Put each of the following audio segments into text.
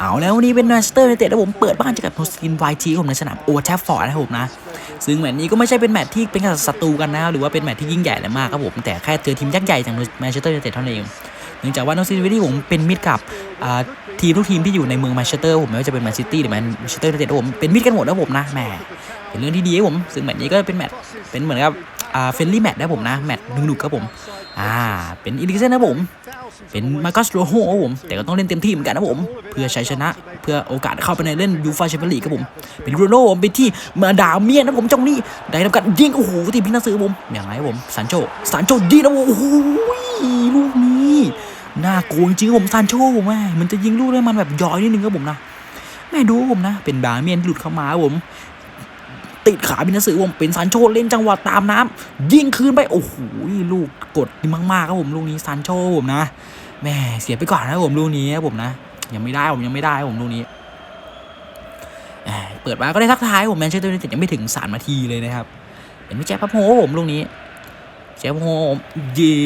เอาแล้ววันนี้เป็นแมนเชสเตอร์ยูไนเต็ดแล้วผมเปิดบ้านเจอกับโนสกินไวทีผมในสนามโอแทฟฟอร์ดนะครับผมนะ ซึ่งแมตช์นี้ก็ไม่ใช่เป็นแมตช์ที่เป็นศัตรูกันนะหรือว่าเป็นแมตช์ที่ยิ่งใหญ่อะไรมากครับผมแต่แค่เจอทีมยักษ์ใหญ่อย่างแมนเชสเตอร์ยูไนเต็ดเท่านั้นเองเนื่องจากว่าโนสกินไวทีผมเป็นมิตรกับทีมทุกทีมที่อยู่ในเมืองแมนเชสเตอร์ผมไม่ว่าจะเป็นแมนซิตี้หรือแมนเชสเตอร์ยูไนเต็ดผมเป็นมิตรกันหมดนะผมนะแหมเป็นเรื่องที่ดีครับผม ซึ่งแมตช์นี้ก็เป็นแมตช์เป็นเหมือนกับเฟรนลี่แมตช์นะผมนะแมตช์หนุกๆครับผมอ่าเป็นอีลิกเซนนะผม เป็นมาร์กัสโรโฮครับผมแต่ก็ต้องเล่นเต็มที่เหมือนกันนะผม เพื่อชัยชนะ เพื่อโอกาสเข้าไปในเล่นยูฟาแชมเปี้ยนลีกครับผม เป็นโรโน่ผมเป็นที่มาดามเมียนนะผมจังนี้ได้ทำการยิงโอ้โหทีมพินาซื้อผมอย่างไรครับผมซานโชซานโชยิงนะผมโอ้โหลูกนี้น่าโกงจริงครับผมซานโชผมแม่มันจะยิงลูกได้มันแบบย้อยนิดนึงครับผมนะแม่ดูครับผมนะ เป็นดาเมียนหลุดเข้ามาครับผม ติดขาพินาซื้อผมเป็นซานโชเล่นจังหวะตามน้ำยิงคืนไปโอ้โหลูกกดมากๆครับผมลูกนี้ซานโชผมนะแม่เสียไปก่อนนะผมลูกนี้ครับผมนะยังไม่ได้ผมยังไม่ได้ผมลูกนี้เปิดมาก็ได้ทักทายผมแมนเชสเตอร์ยูไนเต็ดยังไม่ถึงสามนาทีเลยนะครับเป็นพี่แจ๊บพับโฮผมลูกนี้แจ๊บพับโฮผมย่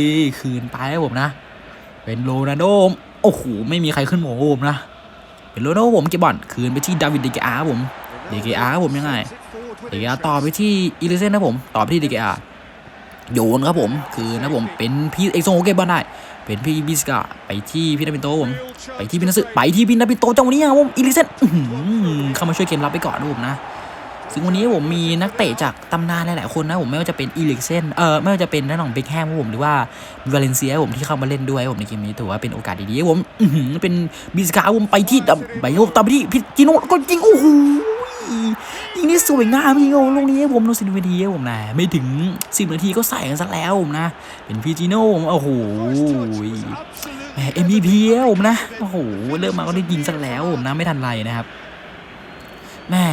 คืนไปครับผมนะ เป็นโรนัลโดมโอ้โหไม่มีใครขึ้นโหมผมนะเป็นโรนัลโดผมเก็บบอลคืนไปที่ดาวิดเดกอาผมเดกอาผมยังไง ดเกอาร์ต่อไปที่อีลิเซนนะผมต่อไปที่เดเกอาร์โยนครับผม คืนนะผมเป็นพี่เอกโซโฮเก็บบอลได้ เป็นพี่บิสกาไปที่พี่นาบิโตผม ไปที่พี่นัสึไปที่พี่นาบิโตจังวะนี้ครับผมอีลิเซนเข้ามาช่วยเกมรับไปก่อนนะผมนะซึ่งวันนี้ผมมีนักเตะจากตำนานหลาย ๆ คนนะผมไม่ว่าจะเป็นอีลิกเซนเออไม่ว่าจะเป็นนักหนองเบคแฮมผมหรือว่าวาเลนเซียผมที่เข้ามาเล่นด้วยผมในเกมนี้ถือว่าเป็นโอกาสดีๆผมเป็นบิสกาผมไปที่ดับไปโยกตามไปที่พี่จิโน่ก็ยิงโอ้โห ยิงนี่สวยงามจริงๆโอ้ลูกนี้ผมโนซินเวทีผมนะไม่ถึงสิบนาทีก็ใส่กันซะแล้วผมนะ เป็นพีจิโน่ผมโอ้โหแหม MVP แล้วผมนะโอ้โหเริ่มมาก็ได้ยิงซะแล้วผมนะไม่ทันไรนะครับแหม่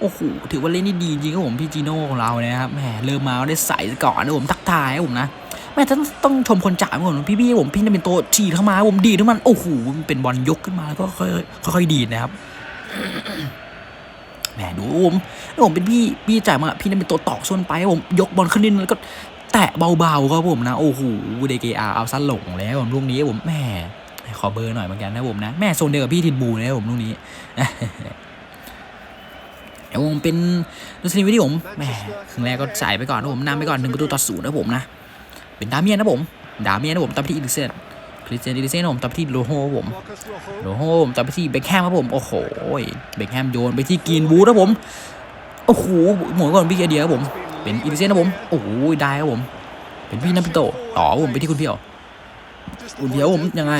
โอ้โหถือว่าเล่นนี่ดีจริงครับผมพี่จีโน่ของเรานะครับแหมเริ่มมาได้ใส่ก่อนนะผมทักทายผมนะแม่ต้องต้องชมคนจ่ายก่อนพี่พี่ผมพี่นั่นเป็นโตวฉีดเข้ามาผมดีดทั้งมันโอ้โหมันเป็นบอลยกขึ้นมาแล้วก็ค่อยค่อยค่อยดีดนะครับ แหมดูผมแล้วผมเป็นพี่พี่จ่ายมาพี่นั่นเป็นตัวตอกส่วนไปผมยกบอลขึ้นนิดนึงแล้วก็แตะเบาๆครับผมนะโอ้โหเดเกอาเอาซันหลงแล้วผมลูกนี้ผมแม่ขอเบอร์หน่อยเหมือนกันนะผมนะแม่โซนเดียวกับพี่ทินบูนะครับผมลูกนี้เดี๋ยวผมเป็นลูซินีวิที่ผมแม่ครึ่งแรกก็จ่ายไปก่อนนะผมนำไปก่อนหนึ่งประตูต่อศูนย์นะผมนะ เป็นดาเมียนนะผม ดาเมียนนะผมตามที่อิลิเซน คริสเตียนอิลิเซนนะผมตามไปที่โลโฮผมโลโฮผมตามไปที่เบคแฮมครับผม โอ้โหเบคแฮมโยนไปที่กีนบูธครับผม โอ้โหหมุนก่อนพี่เดียครับผม เป็นอิลิเซนนะผม โอ้โหได้ครับผม เป็นพี่นัพิโตต่อผมไปที่คุณเพียว คุณเพียวผมยังไง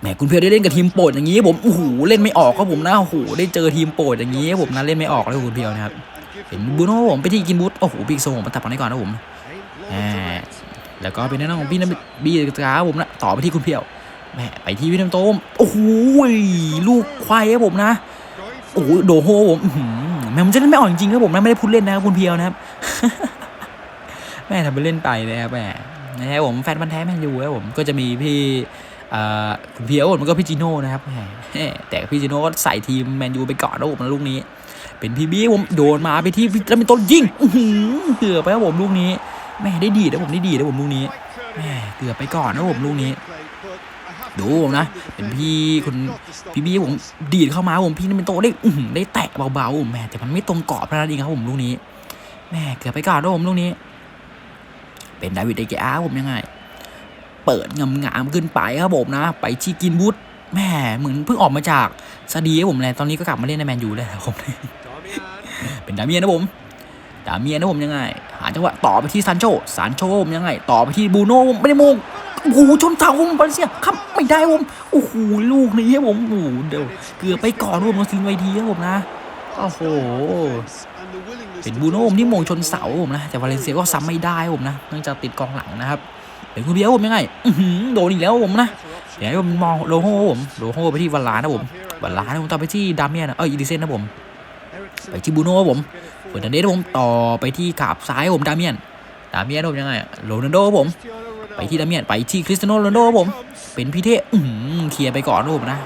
แหมคุณเพียวได้เล่นกับทีมโปรดอย่างนี้ผม โอ้โหเล่นไม่ออกครับผมนะ โอ้โหได้เจอทีมโปรดอย่างนี้ผมนะเล่นไม่ออกเลยคุณเพียวนะครับ เป็นบูโน่ผมไปที่กินบูธโอ้โหบิ๊กโซผมมาตัดบอลให้ก่อนนะผมแหม แล้วก็เป็นหน้าของพี่นับีกราผมนะต่อไปที่คุณเพียวแหมไปที่พี่น้ำโต้มโอ้โหลูกควายครับผมนะโอ้โหโดโฮผมแม่ผมจะเล่นไม่ออกจริงครับผมนะไม่ได้พูดเล่นนะครับคุณเพียวนะครับ แม่ทำไปเล่นไปนะครับแม่นะครับผมแฟนพันธ์แท้แมนยูครับผมก็จะมีพี่เอ่อคุณเพียวมันก็พี่จิโน่นะครับแหมแต่พี่จิโน่ก็ใส่ทีมแมนยูไปก่อนนะผมนะลูกนี้ เป็นพี่บี้ผมโดนมาไปที่แล้วเป็นต้นยิงอื้อหือเกือบไปครับผมลูกนี้ แม่ได้ดีนะผมได้ดีนะผมลูกนี้แม่เกือบไปก่อนนะผมลูกนี้ ดูผมนะเป็นพี่คุณพี่บี้ผมดีดเข้ามาผมพี่นั่นเป็นโตได้อืได้แตะเบาๆแม่แต่มันไม่ตรงกรอบเท่านั้นเองครับผมลูกนี้แม่เกือบไปก่อนนะผมลูกนี้ เป็นดาวิดเดเกอาผมยังไง เปิดงามๆขึ้นไปครับผมนะ ไปที่กินบูธแม่เหมือนเพิ่งออกมาจากซาดีผมเลยตอนนี้ก็กลับมาเล่นในแมนยูเลยครับผมเป็นดาเมียนนะผม ดาเมียนนะผมยังไง หาจังหวะต่อไปที่ซานโชซานโชผมยังไง ต่อไปที่บูโน่ผมไม่ได้มงโอ้โหชนเสาผมบาเลเซียครับไม่ได้ผมโอ้โหลูกนี้ครับผมโอ้โหเดี๋ยวเกือบไปก่อนผมมาซินไวทีครับผมนะโอ้โหเป็นบูโน่มที่มงชนเสาผมนะแต่วาเลนเซียก็ซ้ำไม่ได้ผมนะเนื่องจากติดกองหลังนะครับเป็นคุณเบียร์ผมยังไงอื้อหือโดนอีกแล้วผมนะเดี๋ยวผมมองโลโฮผมโลโฮไปที่วันลานะผมวันลานะผมต่อไปที่ดามเมียนนะเอออีดิเซนนะผมไปที่บูโน่ผม เฟอร์นันเดสผมต่อไปที่ขาบซ้ายผมดามิเอนดามิเอนผมยังไงโรนัลโดผม ไปที่ดามิเอนไปที่คริสเตียโนโรนัลโดผม เป็นพี่เทอื้อหือเคลียร์ไปก่อนรูปนะ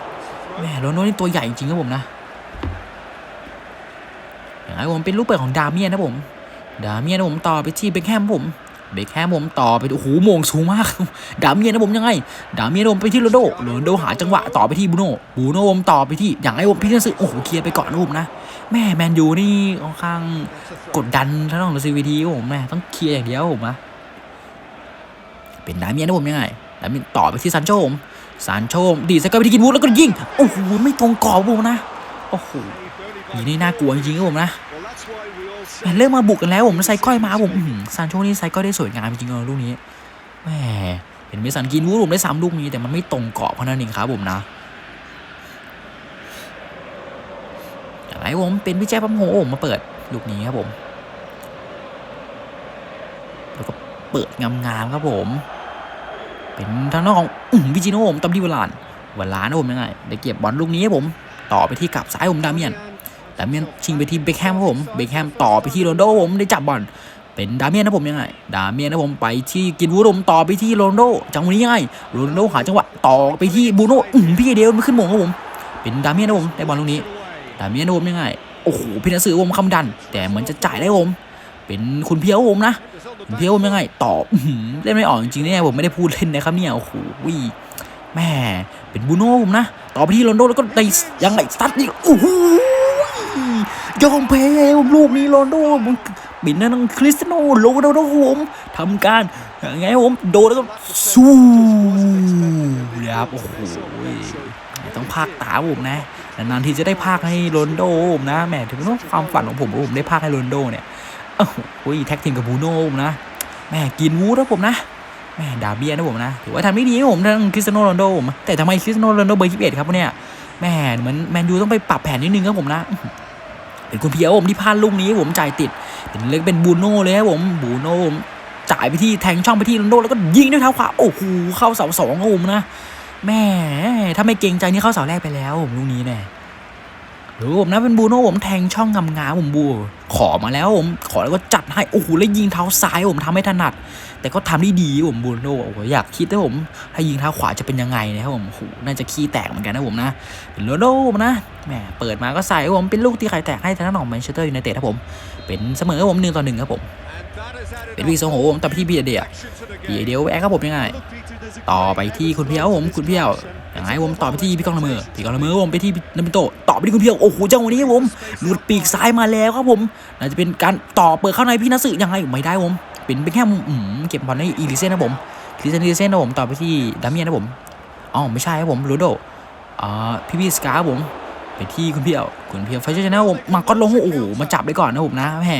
แม่โรนัลโดนี่ตัวใหญ่จริงครับผมนะอย่างไรผมเป็นลูกเปิดของดามิเอนนะผม ดามิเอนผมต่อไปที่เบคแฮมผม เบคแฮมผมต่อไปโอ้โหมงสูงมาก ดามเมียนนะผมยังไง ดามเมียนผมไปที่โรนลโดโรนโดหาจังหวะต่อไปที่บูโน่บูโน่ผมต่อไปที่อย่างไรผมพี่นันสึโอ้โหเคลียร์ไปก่อนนะผมนะแม่แมนยูนี่ค่อนข้างกดดันทั้งของซีวีทีผมแม่ต้องเคลียร์อย่างเดียวผมนะเป็นดามเมียนนะผมยังไงดามเมียนต่อไปที่ซานโชผมซานโชมดีสกัดไปที่กินวูดแล้วก็ยิงโอ้โหไม่ตรงกรอบผมนะโอ้โหนี่นี่น่ากลัวจริงๆครับผมนะ แมเริ่มมาบุกกันแล้วผมไซก้อยมาผมซานโชนี่ไซก้อยได้สวยงามจริงๆเลยลูกนี้แหมเห็นเมสันกินวูดผมได้สามลูกนี้แต่มันไม่ตรงเกรอบเพราะนั่นเองครับผมนะอย่างไรผมเป็นพี่แจ๊บปั๊มโหผมมาเปิดลูกนี้ครับผม แล้วก็เปิดงามๆครับผม เป็นทางด้านของวิจิโน่ผมตำที่วลานวลานนะผมยังไงได้เก็บบอลลูกนี้ครับผม ต่อไปที่กับซ้ายผมดาเมียน ดาเมียนชิงไปที่เบคแฮมครับผมเบคแฮมต่อไปที่โรนโดผมได้จับบอลเป็นดาเมียนนะผมยังไงดาเมียนนะผมไปที่กินวูดผมต่อไปที่โรนโดจังหวะนี้ยังไงโรนโดหาจังหวะต่อไปที่บูโน่อื้อหือพี่เดียวไม่ขึ้นมงครับผมเป็นดาเมียนนะผมได้บอลลูกนี้ดาเมียนนะผมยังไงโอ้โหพี่นักสือผมคำดัน แต่เหมือนจะจ่ายได้ผมเป็นคุณเพียวผมนะคุณเพียวผมยังไงต่ออื้อหือเล่นไม่ออกจริงๆเนี่ยผมไม่ได้พูดเล่นนะครับเนี่ยโอ้โหแม่เป็นบูโน่ผมนะต่อไปที่โรนโดแล้วก็ได้ยังไงสตัดนี่โอ้โห ยอมแพ้ผมลูกนี้โรนโดบินนั่นคริสโนโรนโดผมทำการยังไงผมโดนแล้วก็สู้นะครับโอ้โหต้องพากตาผมนะนานๆทีจะได้พากให้โรนโดผมนะแหมถือว่าความฝันของผมว่าผมได้พากให้โรนโดเนี่ยโอ้โหแท็กทีมกับบูโน่ผมนะแหมกินวูดนะผมนะแหมดาเบียนะผมนะถือว่าทำได้ดีนะผมทั้งคริสโนโรนโดผมแต่ทำไมคริสโนโรนโดเบอร์21ครับเนี่ยแหมเหมือนแมนยูต้องไปปรับแผนนิดนึงครับผมนะ เป็นคุณเพียวผมที่พลาดลูกนี้ผมจ่ายติด เป็นเล็กเป็นบูโน่เลยครับผมบูโน่จ่ายไปที่แทงช่องไปที่โรนโดแล้วก็ยิงด้วยเท้าขวาโอ้โหเข้าเสาสองครับผมนะแม่ถ้าไม่เกรงใจนี่เข้าเสาแรกไปแล้วผมลูกนี้เนี่ยหรือผมนะเป็นบูโน่ผมแทงช่องงามๆผมบู ขอมาแล้วผมขอแล้วก็จัดให้โอ้โหแล้วยิงเท้าซ้ายผมทำไม่ถนัด แต่ก็ทำได้ดีผมบูโน่โอ้โหอยากคิดนะผมถ้ายิงเท้าขวาจะเป็นยังไงนะครับผมโอ้โหน่าจะขี้แตกเหมือนกันนะผมนะเป็นโรนัลโดนะแหมเปิดมาก็ใส่ครับผมเป็นลูกที่ใครแตกให้ทางด้านของแมนเชสเตอร์ยูไนเต็ดครับผมเป็นเสมอครับผมหนึ่งต่อหนึ่งครับผมเป็นวีโซโหผมต่อไปที่พีเดียพีเดียแอคครับผมยังไง ต่อไปที่คุณเพียวผมคุณเพียวย่างไรผมต่อไปที่พี่กองละเมอพี่กองละเมอผมไปที่นัมเบโตต่อไปที่คุณเพียวโอ้โหจังหวะนี้ครับผมหลุดปีกซ้ายมาแล้วครับผมน่าจะเป็นการต่อเปิดเข้าในพี่นัสึยังไงไม่ได้ผม ป็นเป็นแค่อืมเก็บบอลให้อีลิเซ่นนะผมอีลิเซนอีลิเซ่นนะผมต่อไปที่ดามิเอนนะผมอ๋อไม่ใช่ครับผมโรโดอ่าพี่พี่สกาผมไปที่คุณเพียวคุณเพียวไฟชั่นชนะผมมาก็ลงโอ้โหมาจับได้ก่อนนะผมนะแหม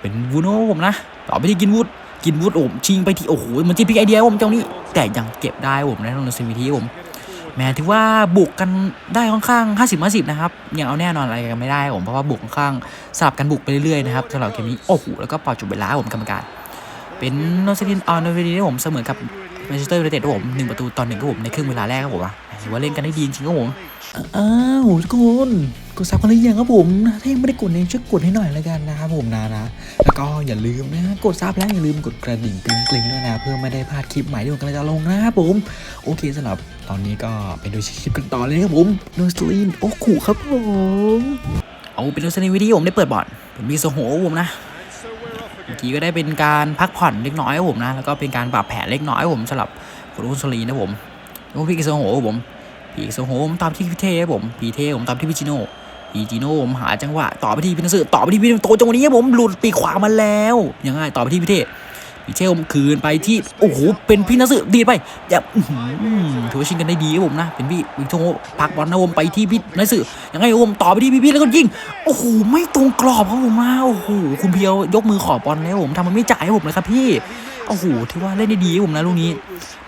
เป็นวูโน่ผมนะต่อไปที่กินวูดกินวูดโอ้ชิงไปที่โอ้โหมันจิ้มพิกไอเดียผมเจ้านี้แต่ยังเก็บได้ผมนะตรงเซีวีทีผม แม้ถือว่าบุกกันได้ค่อนข้าง 50 50 นะครับ ยังเอาแน่นอนอะไรกันไม่ได้ผม เพราะว่าบุกค่อนข้างสลับกันบุกไปเรื่อยๆนะครับสำหรับเกมนี้ โอ้โห แล้วก็ปล่อยจุดเวลาผมกรรมการ เป็นโนเซตินออนเวดีที่ผมเสมอกับแมนเชสเตอร์ยูไนเต็ดผมหนึ่งประตูต่อหนึ่งครับผมในครึ่งเวลาแรกครับผม ถือว่าเล่นกันได้ดีจริงๆครับผม อ้าวทุกคนกดซับกันหรือยังครับผมนะถ้ายังไม่ได้กดเนี่ยช่วยกดให้หน่อยแล้วกันนะครับผมนะนะแล้วก็อย่าลืมนะกดซับแล้วอย่าลืมกดกระดิ่งกริ๊งกริ๊งด้วยนะ เพื่อไม่ได้พลาดคลิปใหม่ที่ผมกำลังจะลงนะครับผม โอเคสำหรับตอนนี้ก็ไปดูคลิปกันต่อเลยครับผมโนสลีนโอ้ขู่ครับผมเอาเป็นโนเซตินวิดีผมได้เปิดบอลเป็นมีโซโหผมนะเมื่อกี้ก็ได้เป็นการพักผ่อนเล็กน้อยครับผมนะ แล้วก็เป็นการปรับแผนเล็กน้อยครับผมสำหรับคุณอุสลีนะผม โอ้พี่กิโซโหผมพี่กิโซโหผมตามที่พี่เทผมพี่เทผมตามที่พี่จิโน่พี่จิโน่ผมหาจังหวะต่อไปที่พี่นัสต่อไปที่พี่โตจังหวะนี้ผมหลุดปีกขวามาแล้วยังไงต่อไปที่พี่เท พี่เชลมคืนไปที่โอ้โหเป็นพี่นัสดีดไปอย่าถือว่าชิงกันได้ดีครับผมนะ เป็นพี่วิกโตพักบอลนะผมไปที่พี่นัสยังไงครับผมต่อไปที่พี่พี่แล้วก็ยิงโอ้โหไม่ตรงกรอบครับผมนะโอ้โหคุณเพียวยกมือขอบอลแล้วผมทำมันไม่จ่ายให้ผมเลยครับพี่โอ้โหถือว่าเล่นได้ดีครับผมนะลูกนี้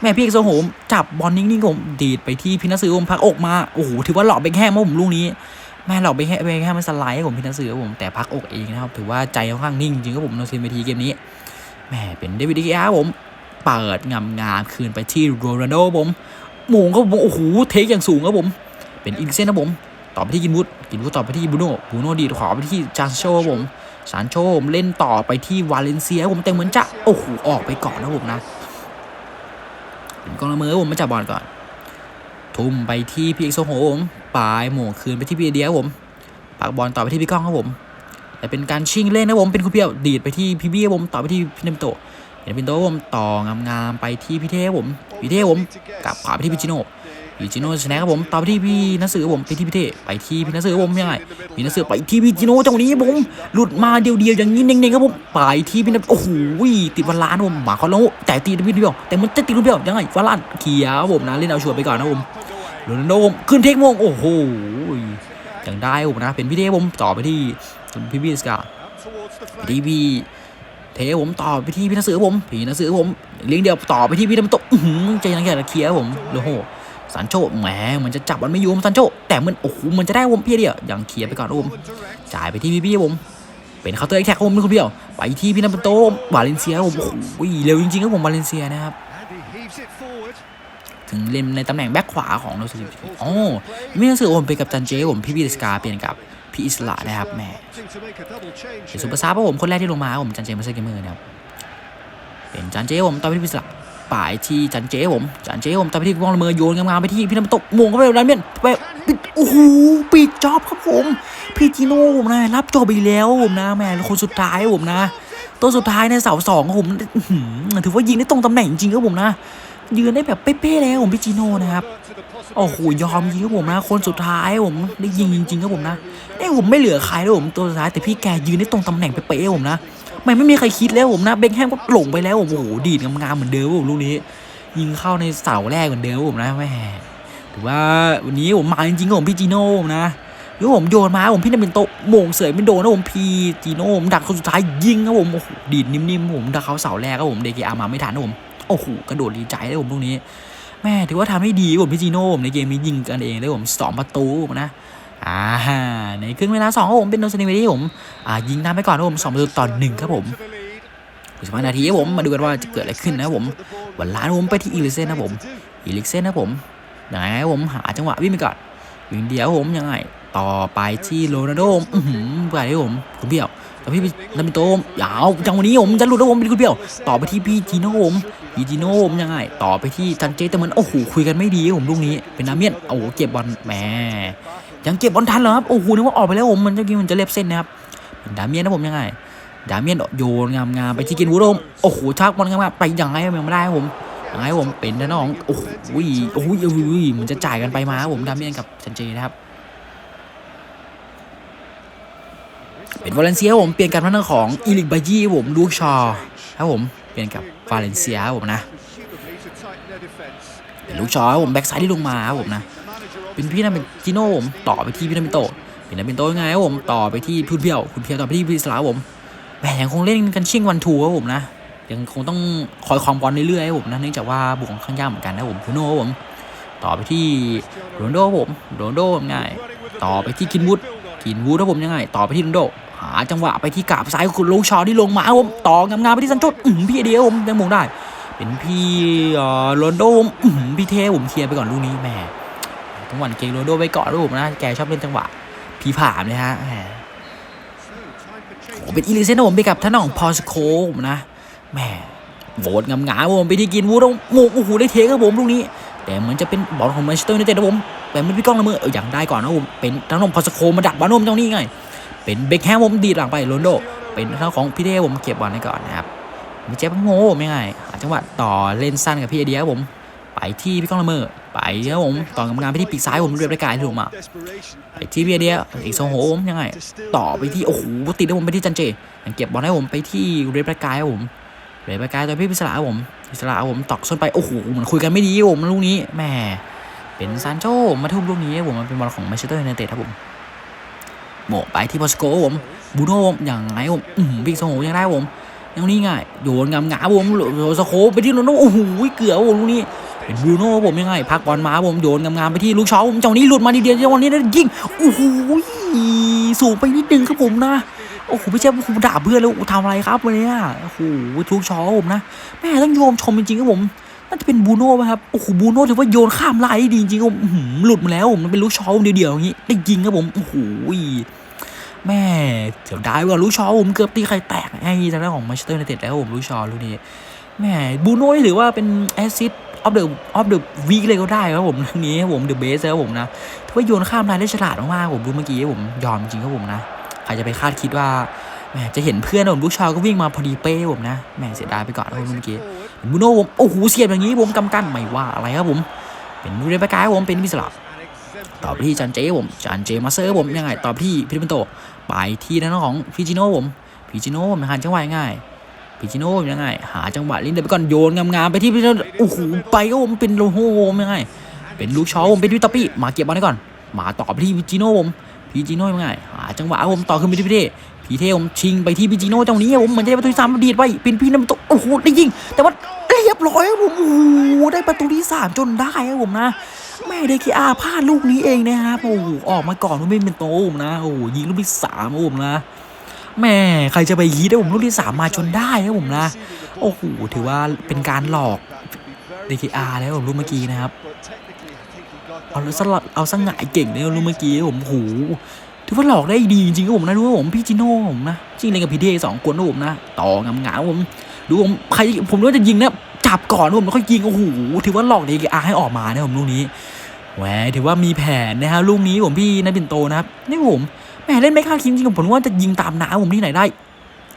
แม่พี่เอกโซโหมจับบอลนิ่งๆครับผมดีดไปที่พี่นัสผมพักอกมาโอ้โหถือว่าหลอกเบคแฮมครับผมลูกนี้แม่หลอกเบคแฮมเบคแฮมมันสไลด์ผมพี่นัสครับผมแต่พักอกเองนะครับถือว่าใจค่อนข้างนิ่งจริงครับผมในซีนเวทีเกมนี้ แหมเป็นเดวิดดิอาผม เปิดงามงามๆคืนไปที่โรนัลโดผมหมูครับผมโอ้โหเทคอย่างสูงครับผม เป็นอินเซนนะผม ต่อไปที่กินวุฒกินวุฒต่อไปที่บูโน่บูโน่ดีดขวาไปที่จานโชผมซานโชผมเล่นต่อไปที่วาเลนเซียผมแต่เหมือนจะโอ้โหออกไปก่อนนะผมนะเป็นกองละเมอผมมาจับบอลก่อน ทุ่มไปที่พี่เอกโซโหผมปลายหม่งคืนไปที่พี่เดียผมปักบอลต่อไปที่พี่ก้องครับผม แต่เป็นการชิงเล่นนะผมเป็นคุณเพียวดีดไปที่พี่เบี้ยผมต่อไปที่พี่น้ำโตเดี๋ยวเป็นโตะผมต่องามๆไปที่พี่เทผมพี่เทผมกลับขวาไปที่พิจิโน่พิจิโน่ชนะครับผมต่อไปที่พี่นัสือผมไปที่พี่เทไปที่พี่นัสือผมยังไงพี่นัสือไปที่พี่จิโน่จังหวะนี้ผมหลุดมาเดียวๆอย่างนี้เน่งๆครับผมไปที่พี่นัโอ้โหติดวันล้านผมหมาเขาแล้วแต่ตีพี่เดียวแต่มันจะติดลูเดียวยังไงวันล้านเขียวผมนะเล่นเอาชัวร์ไปก่อนนะผมโรนัลโดผมขึ้นเทคโมงโอ้โหยังได้ผมนะเป็นพี่เทผมต่อไปที่ พี่พี่สกาไปที่พี่เทผมต่อไปที่พี่นักสือผมพี่นักสือผมเลี้ยงเดียวต่อไปที่พี่น้ำตกอื้อหือใจนักแก่เคลียร์ผมโอ้โหสันโชแหมเหมือนจะจับมันไม่อยู่ผมสันโชแต่มันโอ้โหมันจะได้ผมพี่เดียวยังเคลียร์ไปก่อนครับผมจ่ายไปที่พี่พี่ผมเป็นเคาน์เตอร์แท็กผมเป็นคนเดียวไปที่พี่น้ำโตวาเลนเซียครับผมโอ้โหเร็วจริงๆครับผมวาเลนเซียนะครับถึงเล่นในตำแหน่งแบ็คขวาของโนซิลิอ๋อมีหนังสือผมไปกับจันเจผมพี่บีสกาเปลี่ยนกับ พี่อิสระนะครับแหมเป็นซูเปอร์ซาร์ผมคนแรกที่ลงมาครับผมจันเจมาเซอร์เกมเมอร์นะครับเป็นจันเจผมต่อไปที่พิศระป่ายที่จันเจผมจันเจผมต่อไปที่วองละเมอโยนงามๆไปที่พี่น้ำตกมงเข้าไปแล้วเนี่ยไปปิดโอ้โหปิดจอบครับผมพี่จิโน่ผมนะรับจอบไปแล้วผมนะแม่คนสุดท้ายผมนะตัวสุดท้ายในเสาสองครับผมอื้อหือถือว่ายิงได้ตรงตำแหน่งจริงครับผมนะ ยืนได้แบบเป๊ะๆเลยผมพี่จิโน่นะครับโอ้โหยอมยิงครับผมนะคนสุดท้ายผมได้ยิงจริงๆครับผมนะเอ้ยผมไม่เหลือใครแล้วผมตัวสุดท้ายแต่พี่แกยืนได้ตรงตำแหน่งเป๊ะๆผมนะไม่ไม่มีใครคิดแล้วผมนะเบคแฮมก็หลงไปแล้วผมโอ้โหดีดงามๆเหมือนเดิมครับผมลูกนี้ ยิงเข้าในเสาแรกเหมือนเดิมครับผมนะแม่ถือว่าวันนี้ผมมาจริงๆครับผมพี่จีโน่ผมนะหรือผมโยนมาผมพี่นาเป็นโตโมงเสยไม่โดนนะผมพีจีโน่ผมดักคนสุดท้ายยิงครับผมโอ้โหดีดนิ่มๆผมดักเขาเสาแรกครับผมเดกอามาไม่ทันนะผม โอ้โหกระโดดดีใจเลยผมลูกนี้ แม่ถือว่าทำให้ดีผมพี่จีโน่ผมในเกมนี้ยิงกันเองเลยผมสองประตูนะอ่าในครึ่งเวลาสองครับผมเป็นโนซนิเวที่ผมอ่ายิงนำไปก่อนครับผมสองประตูต่อหนึ่งครับผมสิบห้านาทีครับผมมาดูกันว่าจะเกิดอะไรขึ้นนะครับผมวันล้านผมไปที่อีลิเซนนะผมอีลิเซนนะผมยังไงครับผมหาจังหวะวิ่งไปก่อนวิ่งเดียวผมยังไงต่อไปที่โรนัลโดผมอื้อหือไปที่ผมคุณเบี้ยว แต่พี่นันเป็นโตมยาวจังวันนี้ผมจะหลุดแล้วผมเป็นคุณเบี้ยว ต่อไปที่พี่จีโน่ผมพีจิโน่ผมยังไงต่อไปที่จันเจแต่เหมือนโอ้โหคุยกันไม่ดีผมลูกนี้ เป็นน้ำเมียนโอ้โหเก็บบอลแหมยังเก็บบอลทันเหรอครับโอ้โหนึกว่าออกไปแล้วผมมันจะกินมันจะเล็บเส้นนะครับดาเมียนนะผมยังไงดาเมียนโยนงามๆไปที่กินวูดมโอ้โหชักบอลงามๆไปยังไงยังไม่ได้ผมยังไงผมเป็นด้านนองโอ้โหโอ้โหโอ้โหมันจะจ่ายกันไปมาผมดาเมียนกับจันเจนะครับ เป็นวาเลนเซียผมเปลี่ยนการพัฒนาของอีลิกบายีผมลูกชอครับผมเปลี่ยนกับวาเลนเซียผมนะเป็นลูกชอครับผมแบ็กซ้ายที่ลงมาครับผมนะเป็นพี่นาเป็นจิโน่ผมต่อไปที่พี่นาเป็นโตเป็นนาเป็นโตยังไงครับผมต่อไปที่พุทธเพียวคุณเพียวต่อไปที่พิสลาผมแหมยังคงเล่นกันชิงวันทูครับผมนะยังคงต้องคอยความบอลเรื่อยๆครับผมนะเนื่องจากว่าบุกของข้างยากเหมือนกันนะผมพูโน่ครับผมต่อไปที่โรนโดครับผมโรนโดง่าย ต่อไปที่กินวูด กินวูดครับผมยังไง ต่อไปที่โรนโด หาจังหวะไปที่กาบซ้ายคุณลูกชอที่ลงมาผมต่องามๆไปที่ซันโชดอื้อหือพี่เดียวผมยังมงได้ เป็นพี่เอ่อโรนโดผมอื้อหือพี่เทผมเคลียร์ไปก่อนลูกนี้แหมจังหวะเก่งโรนโดไปก่อนลูกผมนะแกชอบเล่นจังหวะพี่ผ่ามเลยฮะแหมโอเป็นอีลิเซนนะผมไปกับท่านของพอสโคผมนะแหมโหวตงามๆผมไปที่กินวูดงโมโอ้โหได้เทครับผมลูกนี้ แต่เหมือนจะเป็นบอลของแมนเชสเตอร์ยูไนเต็ดนะผม แต่ไม่พี่ก้องละเมือเอออย่างได้ก่อนนะผมเป็นทางของพอสโคมาดักบอลนมเจ้านี่ไง เป็นเบคแฮมผมดีดหลังไปโรนโด เป็นทางของพี่เด้ผมเก็บบอลให้ก่อนนะครับมีเจ็บโง่ไม่ไงหาจังหวะต่อเล่นสั้นกับพี่ไอเดียครับผม ไปที่พี่ก้องละเมอไปครับผมต่อกรรมการไปที่ปีกซ้ายผมเรียบรายการที่ลงมาไปที่พี่ไอเดียอีกโซโหมยังไง ต่อไปที่โอ้โหติดให้ผมไปที่จันเจยังเก็บบอลให้ผมไปที่เรียบรายการครับผมเรียบรายการตัวพี่พิศราครับผมพิศราครับผมตอกส้นไปโอ้โหเหมือนคุยกันไม่ดีผมลูกนี้แหม เป็นซานโชมาทุ่มลูกนี้ผมมันเป็นบอลของแมนเชสเตอร์ยูไนเต็ดครับผมโมไปที่พอสโกผมบูโน่ผมอย่างไงผมอืมบิ๊กโซโหยังได้ผมยังนี่ไงโยนงามงาผมโยนสโคไปที่โรนโดโอ้โหเกือบผมลูกนี้เป็นบูโน่ผมยังไงพักบอลมาผมโยนงามๆไปที่ลูกชอผมจังหนี้หลุดมาดีเดียวจังวะนี้ได้ยิงโอ้โหสูงไปนิดนึงครับผมนะโอ้โหพี่เจ้าผมด่าเพื่อนแล้วทำอะไรครับวันนี้โอ้โหลูกชอผมนะแม่ต้องโยมชมจริงๆครับผม น่าจะเป็นบูโน่ไหมครับ โอ้โห บูโน่ถือว่าโยนข้ามลายได้ดีจริงๆครับผมหลุดมาแล้วผมมันเป็นลูกชอผมเดียวๆอย่างนี้ ได้ยิงครับผม โอ้โห แม่เสียดายว่าลูกชอผมเกือบตีใครแตกไอ้ทางด้านของมาสเตอร์ในเต็ดแล้วผมลูกชอลูกนี้ แม่บูโน่ถือว่าเป็นแอซซิดออฟเดอะออฟเดอะวีคเลยก็ได้ครับผมทางนี้ผมเดอะเบสแล้วผมนะถือว่าโยนข้ามลายได้ฉลาดมากๆผมดูเมื่อกี้ผมยอมจริงครับผมนะใครจะไปคาดคิดว่าแหมจะเห็นเพื่อนผมลูกชาวก็วิ่งมาพอดีเป้ผมนะแหมเสียดายไปก่อนครับเมื่อกี้ บูโน่ผมโอ้โหเสียบอย่างนี้ผมกำกันไม่ว่าอะไรครับผม เป็นมูเรปากายผมเป็นมิสลับตอไปที่จันเจผมจันเจมาเซอร์ผมยังไงตอไปที่พิพิโตไปที่ด้านของฟิจิโน่ผมฟิจิโน่ผมหันจังหวะง่ายฟิจิโน่ยังไงหาจังหวะลิ้นเดินไปก่อนโยนงามๆไปที่พิจิโน่โอ้โหไปก็ผมเป็นโลโหผมยังไงเป็นลูกชอผมเป็นวิตาปี้มาเก็บบอลได้ก่อน มาตอไปที่พิจิโน่ผมพิจิโน่ยังไงหาจังหวะผมต่อขึ้นไปที่พิเทพีเทผมชิงไปที่พิจิโน่ตรงนี้ผมเหมือนจะได้ประตูที่สามดีดไปเป็นพี่น้ำตกโอ้โหได้ยิงแต่ว่า ร้อยครับผมโอ้โหได้ประตูที่สามจนได้ครับผมนะแม่เดคิอาพลาดลูกนี้เองนะครับโอ้โหออกมาก่อนว่าไม่เป็นโตผมนะโอ้โหยิงลูกที่สามครับผมนะแม่ใครจะไปยีได้ผมลูกที่สามมาจนได้ครับผมนะโอ้โหถือว่าเป็นการหลอกเดคิอาแล้วผมลูกเมื่อกี้นะครับเอาซะเอาซะหายเก่งเลยลูกเมื่อกี้ผมโอ้โหถือว่าหลอกได้ดีจริงๆครับผมนะดูว่าผมพี่จิโน่ผมนะจริงเลยกับพีเทสองคนนะผมนะต่องามๆผมดูผมใครผมรู้ว่าจะยิงนะ จับก่อนผมแล้วค่อยยิงโอ้โหถือว่าหลอกเดคิอาให้ออกมานะผมลูกนี้แหวถือว่ามีแผนนะครับลูกนี้ผมพี่นัทบินโตนะครับนี่ผมแหมเล่นไม่คาดคิดจริงผมว่าจะยิงตามน้ำผมที่ไหนได้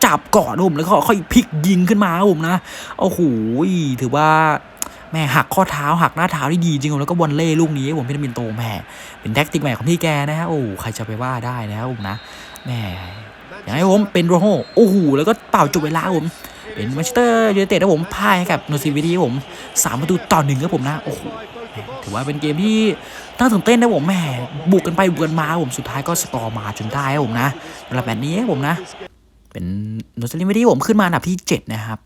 จับก่อนผมแล้วก็ค่อยพลิกยิงขึ้นมาผมนะโอ้โหถือว่าแม่หักข้อเท้าหักหน้าเท้าที่ดีจริงๆแล้วก็บอลเล่ลูกนี้ผมพี่นัทบินโตแหมเป็นแท็กติกใหม่ของพี่แกนะฮะโอ้ใครจะไปว่าได้นะครับผมนะแหม่อย่างไรผมเป็นโรโฮโอ้โหแล้วก็เป่าจบเวลาผม เป็นแมนเชสเตอร์ยูไนเต็ดนะผมพ่ายกับโนซิวิตี้ผมสามประตูต่อหนึ่งครับผมนะโอ้โหถือว่าเป็นเกมที่น่าตื่นเต้นนะผมแหมบุกกันไปบุกกันมาผมสุดท้ายก็สกอร์มาจนได้ครับผมนะสำหรับแบบนี้ผมนะ เป็นโนซิลิมิตี้ผมขึ้นมาอันดับที่ 7 นะครับ